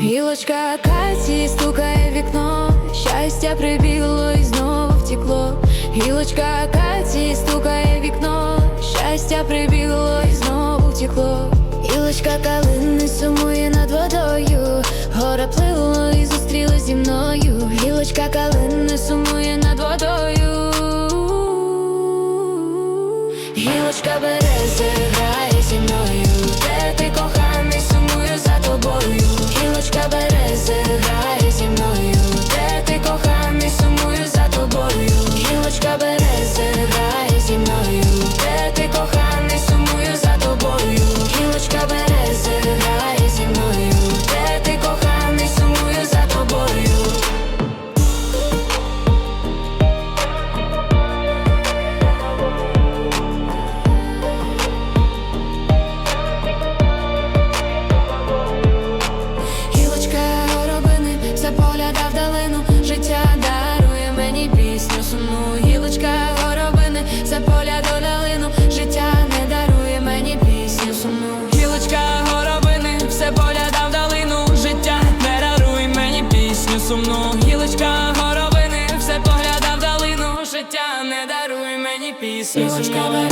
Гілочка акації стукає в вікно, щастя прибігло і знову втекло. Гілочка акації стукає в вікно, щастя прибігло і знову втекло. Гілочка калини сумує над водою, гора плило і зустрілась зі мною. Гілочка калини сумує над водою. Гілочка берези поля долялину, життя не дарує мені пісню сумну. Гілочка горобини, все поля дав долину, життя не даруй мені пісню сумну. Гілочка горобини, все поглядав долину, життя не даруй мені пісню сумну.